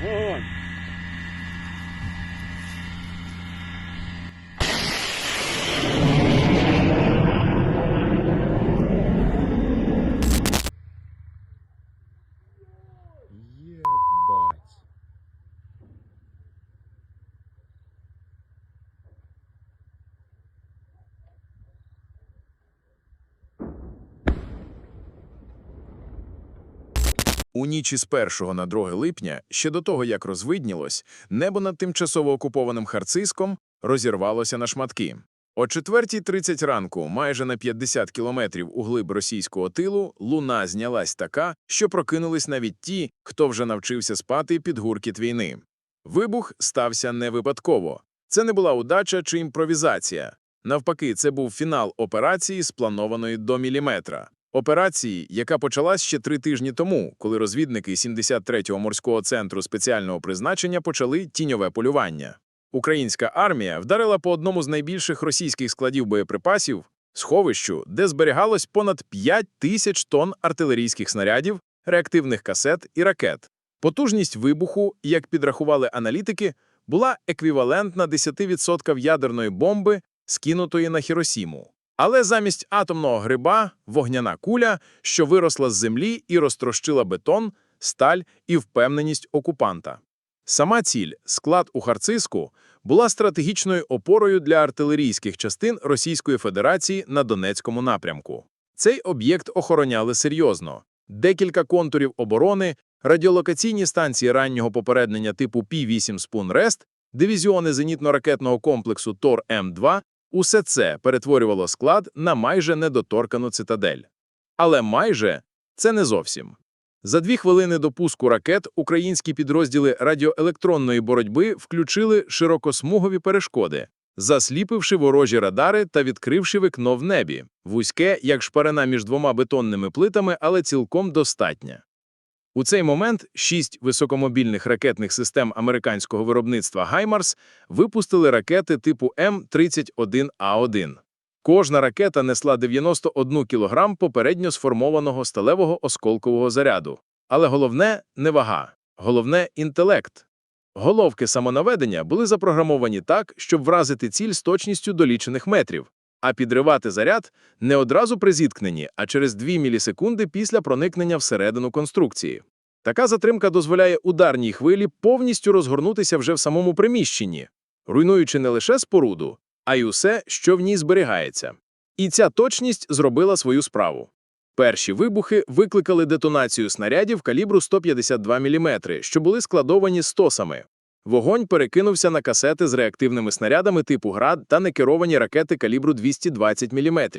Вогонь! У ніч із 1 на 2 липня, ще до того, як розвиднілось, небо над тимчасово окупованим Харциском розірвалося на шматки. О 4.30 ранку, майже на 50 кілометрів у глиб російського тилу, луна знялась така, що прокинулись навіть ті, хто вже навчився спати під гуркіт війни. Вибух стався не випадково. Це не була удача чи імпровізація. Навпаки, це був фінал операції, спланованої до міліметра. Операції, яка почалась ще три тижні тому, коли розвідники 73-го морського центру спеціального призначення почали тіньове полювання. Українська армія вдарила по одному з найбільших російських складів боєприпасів сховищу, де зберігалось понад 5 тисяч тонн артилерійських снарядів, реактивних касет і ракет. Потужність вибуху, як підрахували аналітики, була еквівалентна 10% ядерної бомби, скинутої на Хіросіму. Але замість атомного гриба – вогняна куля, що виросла з землі і розтрощила бетон, сталь і впевненість окупанта. Сама ціль – склад у Харциску – була стратегічною опорою для артилерійських частин Російської Федерації на Донецькому напрямку. Цей об'єкт охороняли серйозно. Декілька контурів оборони, радіолокаційні станції раннього попереднення типу Пі-8 «Спун-Рест», дивізіони зенітно-ракетного комплексу Тор-М2 – усе це перетворювало склад на майже недоторкану цитадель. Але майже – це не зовсім. За дві хвилини до пуску ракет українські підрозділи радіоелектронної боротьби включили широкосмугові перешкоди, засліпивши ворожі радари та відкривши вікно в небі, вузьке, як шпарина між двома бетонними плитами, але цілком достатнє. У цей момент шість високомобільних ракетних систем американського виробництва «Гаймарс» випустили ракети типу М-31А1. Кожна ракета несла 91 кілограм попередньо сформованого сталевого осколкового заряду. Але головне – не вага, головне – інтелект. Головки самонаведення були запрограмовані так, щоб вразити ціль з точністю до лічених метрів, а підривати заряд не одразу при зіткненні, а через 2 мілісекунди після проникнення всередину конструкції. Така затримка дозволяє ударній хвилі повністю розгорнутися вже в самому приміщенні, руйнуючи не лише споруду, а й усе, що в ній зберігається. І ця точність зробила свою справу. Перші вибухи викликали детонацію снарядів калібру 152 мм, що були складовані стосами. Вогонь перекинувся на касети з реактивними снарядами типу «Град» та некеровані ракети калібру 220 мм.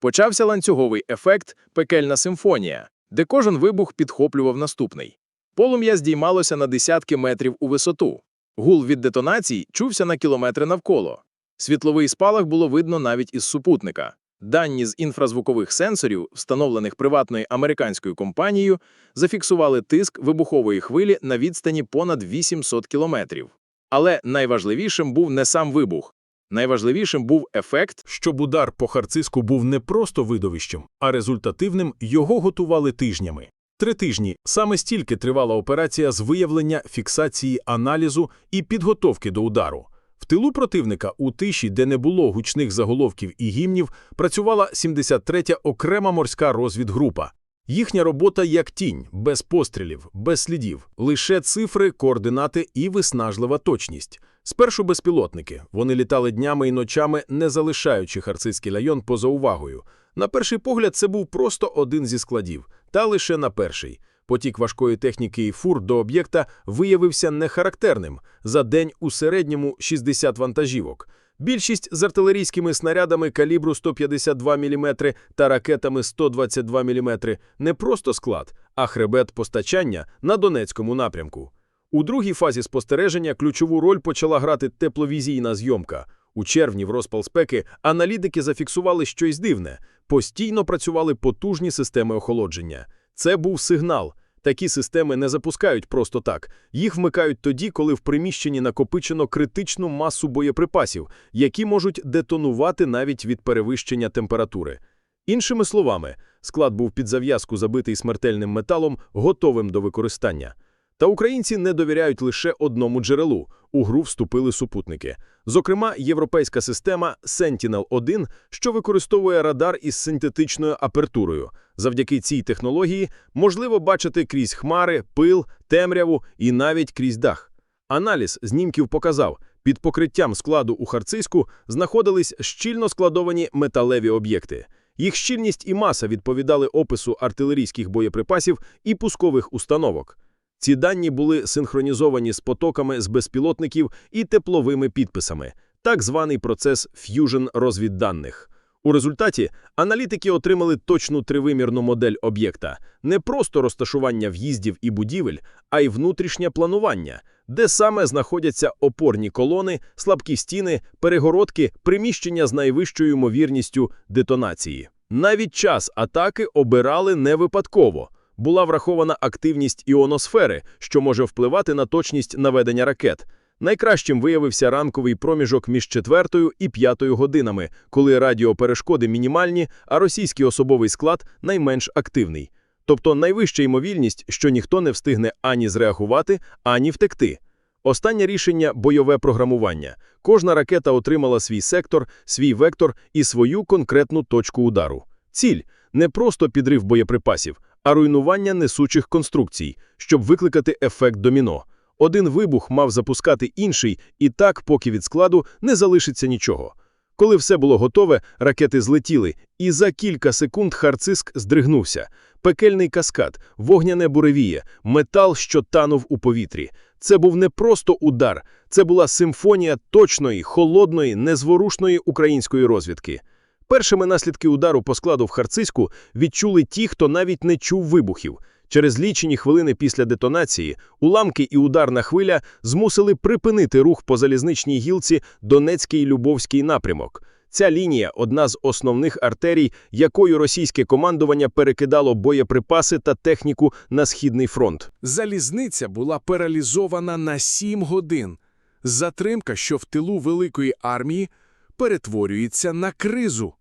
Почався ланцюговий ефект «Пекельна симфонія», де кожен вибух підхоплював наступний. Полум'я здіймалося на десятки метрів у висоту. Гул від детонацій чувся на кілометри навколо. Світловий спалах було видно навіть із супутника. Дані з інфразвукових сенсорів, встановлених приватною американською компанією, зафіксували тиск вибухової хвилі на відстані понад 800 кілометрів. Але найважливішим був не сам вибух. Найважливішим був ефект, Щоб удар по Харциску був не просто видовищем, а результативним, його готували тижнями. Три тижні саме стільки тривала операція з виявлення, фіксації, аналізу і підготовки до удару. В тилу противника у тиші, де не було гучних заголовків і гімнів, працювала 73-я окрема морська розвідгрупа. Їхня робота як тінь, без пострілів, без слідів, лише цифри, координати і виснажлива точність. Спершу безпілотники. Вони літали днями і ночами, не залишаючи Харцизький район поза увагою. На перший погляд це був просто один зі складів, та лише на перший. Потік важкої техніки і фур до об'єкта виявився нехарактерним. За день у середньому 60 вантажівок. Більшість з артилерійськими снарядами калібру 152 мм та ракетами 122 мм – не просто склад, а хребет постачання на Донецькому напрямку. У другій фазі спостереження ключову роль почала грати тепловізійна зйомка. У червні в розпал спеки аналітики зафіксували щось дивне. Постійно працювали потужні системи охолодження. Це був сигнал. Такі системи не запускають просто так. Їх вмикають тоді, коли в приміщенні накопичено критичну масу боєприпасів, які можуть детонувати навіть від перевищення температури. Іншими словами, склад був під зав'язку забитий смертельним металом, готовим до використання. Та українці не довіряють лише одному джерелу. У гру вступили супутники. Зокрема, європейська система Sentinel-1, що використовує радар із синтетичною апертурою. Завдяки цій технології можливо бачити крізь хмари, пил, темряву і навіть крізь дах. Аналіз знімків показав, під покриттям складу у Харцизьку знаходились щільно складовані металеві об'єкти. Їх щільність і маса відповідали опису артилерійських боєприпасів і пускових установок. Ці дані були синхронізовані з потоками з безпілотників і тепловими підписами, так званий процес ф'южн розвідданих. У результаті аналітики отримали точну тривимірну модель об'єкта, не просто розташування в'їздів і будівель, а й внутрішнє планування, де саме знаходяться опорні колони, слабкі стіни, перегородки, приміщення з найвищою ймовірністю детонації. Навіть час атаки обирали не випадково. Була врахована активність іоносфери, що може впливати на точність наведення ракет. Найкращим виявився ранковий проміжок між четвертою і п'ятою годинами, коли радіоперешкоди мінімальні, а російський особовий склад найменш активний. Тобто найвища ймовірність, що ніхто не встигне ані зреагувати, ані втекти. Останнє рішення – бойове програмування. Кожна ракета отримала свій сектор, свій вектор і свою конкретну точку удару. Ціль – не просто підрив боєприпасів, а руйнування несучих конструкцій, щоб викликати ефект доміно. Один вибух мав запускати інший, і так, поки від складу не залишиться нічого. Коли все було готове, ракети злетіли, і за кілька секунд Харциск здригнувся. Пекельний каскад, вогняне буревіє, метал, що танув у повітрі. Це був не просто удар, це була симфонія точної, холодної, незворушної української розвідки. Першими наслідки удару по складу в Харцизьку відчули ті, хто навіть не чув вибухів. Через лічені хвилини після детонації уламки і ударна хвиля змусили припинити рух по залізничній гілці Донецький Любовський напрямок. Ця лінія – одна з основних артерій, якою російське командування перекидало боєприпаси та техніку на Східний фронт. Залізниця була паралізована на сім годин. Затримка, що в тилу великої армії, перетворюється на кризу.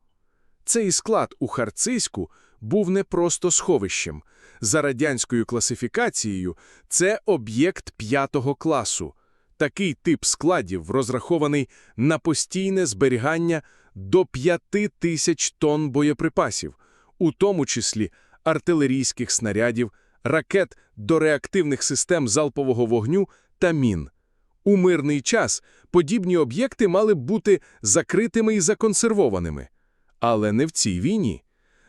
Цей склад у Харцизьку був не просто сховищем. За радянською класифікацією це об'єкт п'ятого класу. Такий тип складів розрахований на постійне зберігання до 5 тисяч тонн боєприпасів, у тому числі артилерійських снарядів, ракет до реактивних систем залпового вогню та мін. У мирний час подібні об'єкти мали б бути закритими і законсервованими. Але не в цій війні.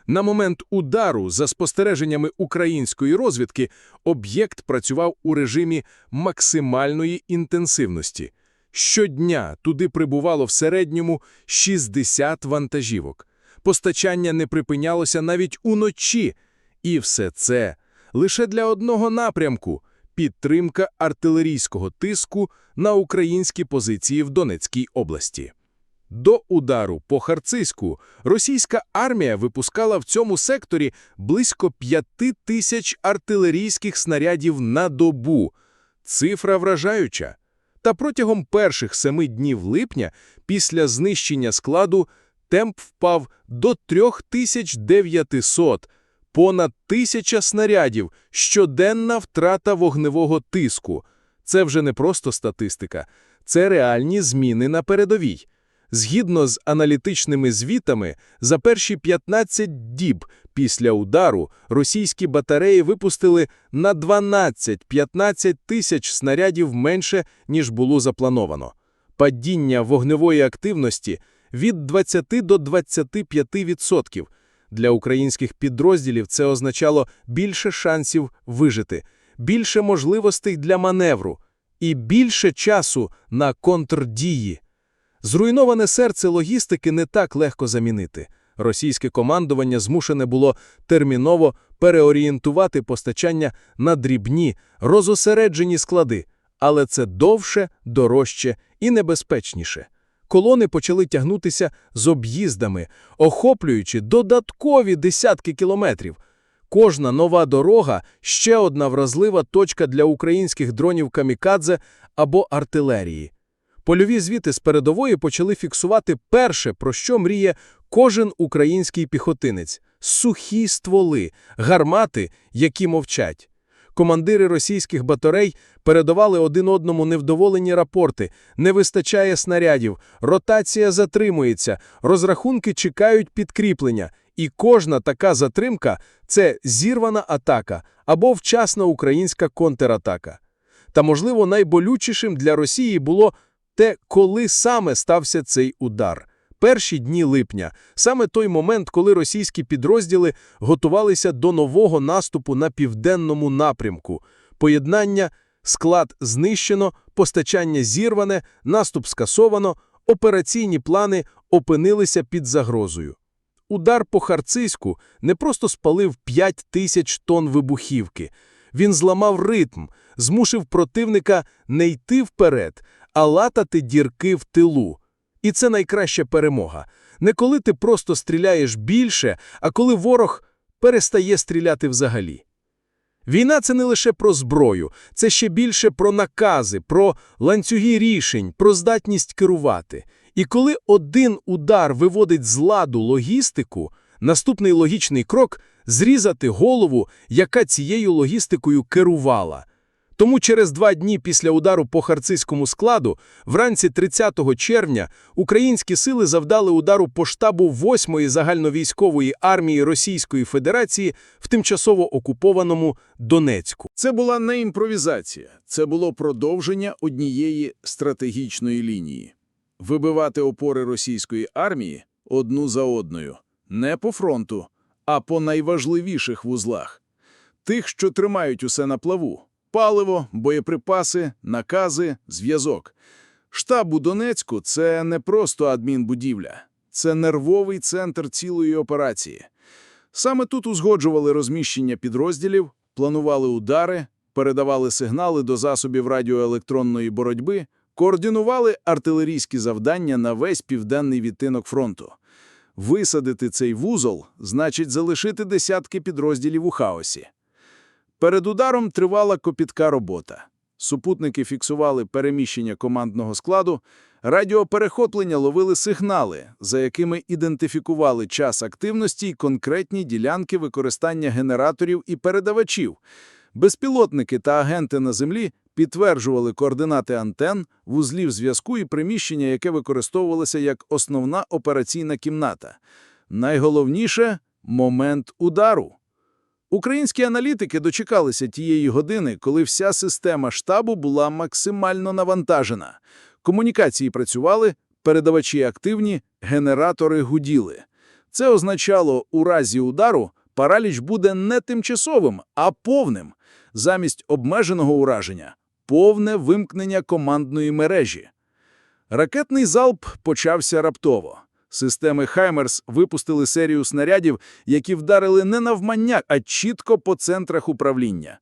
На момент удару, за спостереженнями української розвідки, об'єкт працював у режимі максимальної інтенсивності. Щодня туди прибувало в середньому 60 вантажівок. Постачання не припинялося навіть уночі. І все це лише для одного напрямку – підтримка артилерійського тиску на українські позиції в Донецькій області. До удару по Харцизьку російська армія випускала в цьому секторі близько 5 тисяч артилерійських снарядів на добу. Цифра вражаюча. Та протягом перших семи днів липня, після знищення складу, темп впав до 3900, понад тисяча снарядів, щоденна втрата вогневого тиску. Це вже не просто статистика, це реальні зміни на передовій. Згідно з аналітичними звітами, за перші 15 діб після удару російські батареї випустили на 12-15 тисяч снарядів менше, ніж було заплановано. Падіння вогневої активності від 20 до 25%. Для українських підрозділів це означало більше шансів вижити, більше можливостей для маневру і більше часу на контрдії. Зруйноване серце логістики не так легко замінити. Російське командування змушене було терміново переорієнтувати постачання на дрібні, розосереджені склади, але це довше, дорожче і небезпечніше. Колони почали тягнутися з об'їздами, охоплюючи додаткові десятки кілометрів. Кожна нова дорога – ще одна вразлива точка для українських дронів камікадзе або артилерії. Польові звіти з передової почали фіксувати перше, про що мріє кожен український піхотинець – сухі стволи, гармати, які мовчать. Командири російських батарей передавали один одному невдоволені рапорти. Не вистачає снарядів, ротація затримується, розрахунки чекають підкріплення. І кожна така затримка – це зірвана атака або вчасна українська контратака. Та, можливо, найболючішим для Росії було те, коли саме стався цей удар. Перші дні липня – саме той момент, коли російські підрозділи готувалися до нового наступу на південному напрямку. Поєднання склад знищено, постачання зірване, наступ скасовано, операційні плани опинилися під загрозою. Удар по Харцизьку не просто спалив 5 тисяч тонн вибухівки. Він зламав ритм, змусив противника не йти вперед, а латати дірки в тилу. І це найкраща перемога. Не коли ти просто стріляєш більше, а коли ворог перестає стріляти взагалі. Війна – це не лише про зброю, це ще більше про накази, про ланцюги рішень, про здатність керувати. І коли один удар виводить з ладу логістику, наступний логічний крок – зрізати голову, яка цією логістикою керувала. Тому через два дні після удару по харцизькому складу, вранці 30 червня, українські сили завдали удару по штабу 8-ї загальновійськової армії Російської Федерації в тимчасово окупованому Донецьку. Це була не імпровізація, це було продовження однієї стратегічної лінії. Вибивати опори російської армії одну за одною. Не по фронту, а по найважливіших вузлах. Тих, що тримають усе на плаву. Паливо, боєприпаси, накази, зв'язок. Штаб у Донецьку – це не просто адмінбудівля. Це нервовий центр цілої операції. Саме тут узгоджували розміщення підрозділів, планували удари, передавали сигнали до засобів радіоелектронної боротьби, координували артилерійські завдання на весь південний відтинок фронту. Висадити цей вузол – значить залишити десятки підрозділів у хаосі. Перед ударом тривала копітка робота. Супутники фіксували переміщення командного складу, радіоперехоплення ловили сигнали, за якими ідентифікували час активності й конкретні ділянки використання генераторів і передавачів. Безпілотники та агенти на землі підтверджували координати антен, вузлів зв'язку і приміщення, яке використовувалося як основна операційна кімната. Найголовніше – момент удару. Українські аналітики дочекалися тієї години, коли вся система штабу була максимально навантажена. Комунікації працювали, передавачі активні, генератори гуділи. Це означало, у разі удару параліч буде не тимчасовим, а повним. Замість обмеженого ураження – повне вимкнення командної мережі. Ракетний залп почався раптово. Системи «Хаймерс» випустили серію снарядів, які вдарили не навмання, а чітко по центрах управління.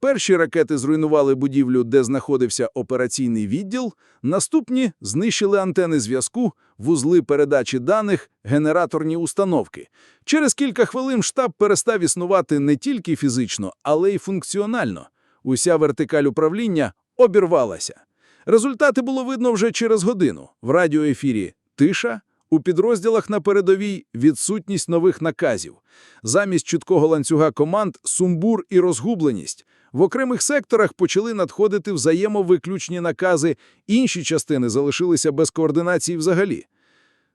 Перші ракети зруйнували будівлю, де знаходився операційний відділ, наступні знищили антени зв'язку, вузли передачі даних, генераторні установки. Через кілька хвилин штаб перестав існувати не тільки фізично, але й функціонально. Уся вертикаль управління обірвалася. Результати було видно вже через годину. В радіоефірі «Тиша», у підрозділах на передовій відсутність нових наказів. Замість чіткого ланцюга команд – сумбур і розгубленість. В окремих секторах почали надходити взаємовиключні накази, інші частини залишилися без координації взагалі.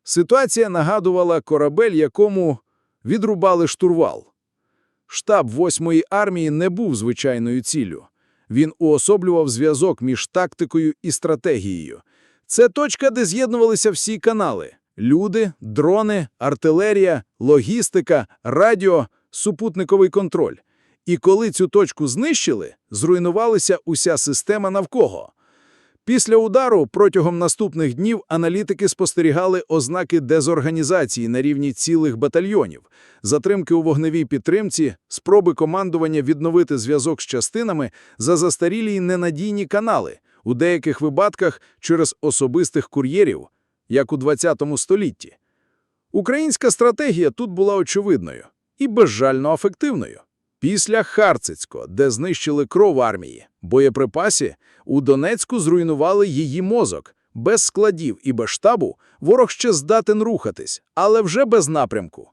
Ситуація нагадувала корабель, якому відрубали штурвал. Штаб 8-ї армії не був звичайною ціллю. Він уособлював зв'язок між тактикою і стратегією. Це точка, де з'єднувалися всі канали – люди, дрони, артилерія, логістика, радіо, супутниковий контроль. І коли цю точку знищили, зруйнувалася уся система навколо. Після удару протягом наступних днів аналітики спостерігали ознаки дезорганізації на рівні цілих батальйонів, затримки у вогневій підтримці, спроби командування відновити зв'язок з частинами за застарілі й ненадійні канали, у деяких випадках через особистих кур'єрів, як у 20 столітті. Українська стратегія тут була очевидною і безжально ефективною. Після Харцицького, де знищили кров армії, боєприпасі, у Донецьку зруйнували її мозок. Без складів і без штабу ворог ще здатен рухатись, але вже без напрямку.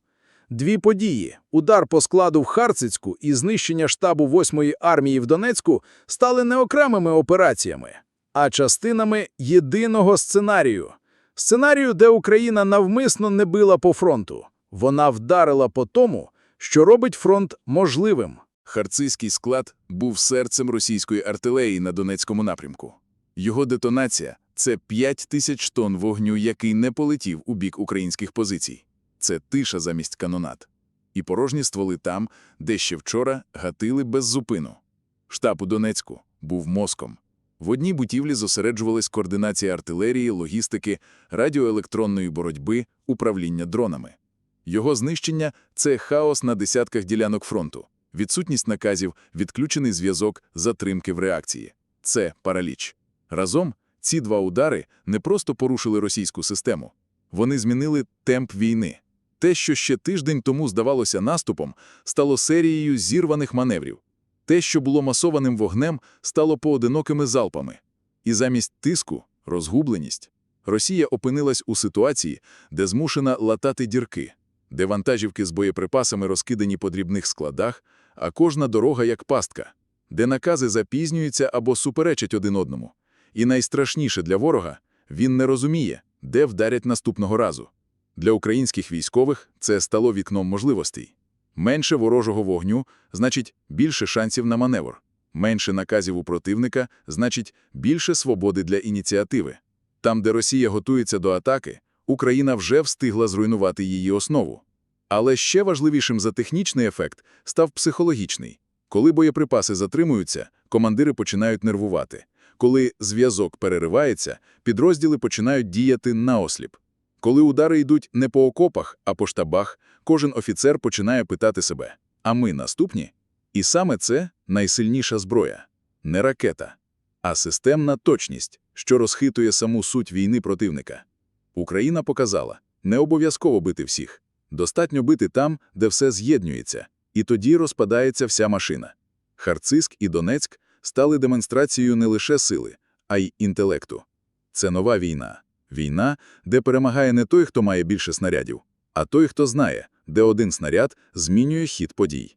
Дві події – удар по складу в Харцицьку і знищення штабу 8-ї армії в Донецьку – стали не окремими операціями, а частинами єдиного сценарію. Сценарію, де Україна навмисно не била по фронту. Вона вдарила по тому, що робить фронт можливим. Харцизький склад був серцем російської артилерії на Донецькому напрямку. Його детонація – це 5 тисяч тонн вогню, який не полетів у бік українських позицій. Це тиша замість канонат. І порожні стволи там, де ще вчора гатили без зупину. Штаб у Донецьку був мозком. В одній будівлі зосереджувалась координація артилерії, логістики, радіоелектронної боротьби, управління дронами. Його знищення – це хаос на десятках ділянок фронту, відсутність наказів, відключений зв'язок, затримки в реакції. Це параліч. Разом ці два удари не просто порушили російську систему. Вони змінили темп війни. Те, що ще тиждень тому здавалося наступом, стало серією зірваних маневрів. Те, що було масованим вогнем, стало поодинокими залпами. І замість тиску – розгубленість. Росія опинилась у ситуації, де змушена латати дірки, де вантажівки з боєприпасами розкидані по дрібних складах, а кожна дорога як пастка, де накази запізнюються або суперечать один одному. І найстрашніше для ворога – він не розуміє, де вдарять наступного разу. Для українських військових це стало вікном можливостей. Менше ворожого вогню – значить більше шансів на маневр. Менше наказів у противника – значить більше свободи для ініціативи. Там, де Росія готується до атаки, Україна вже встигла зруйнувати її основу. Але ще важливішим за технічний ефект став психологічний. Коли боєприпаси затримуються, командири починають нервувати. Коли зв'язок переривається, підрозділи починають діяти наосліп. Коли удари йдуть не по окопах, а по штабах, кожен офіцер починає питати себе «А ми наступні?» І саме це найсильніша зброя. Не ракета, а системна точність, що розхитує саму суть війни противника. Україна показала – не обов'язково бити всіх. Достатньо бити там, де все з'єднюється, і тоді розпадається вся машина. Харциск і Донецьк стали демонстрацією не лише сили, а й інтелекту. Це нова війна. Війна, де перемагає не той, хто має більше снарядів, а той, хто знає, де один снаряд змінює хід подій.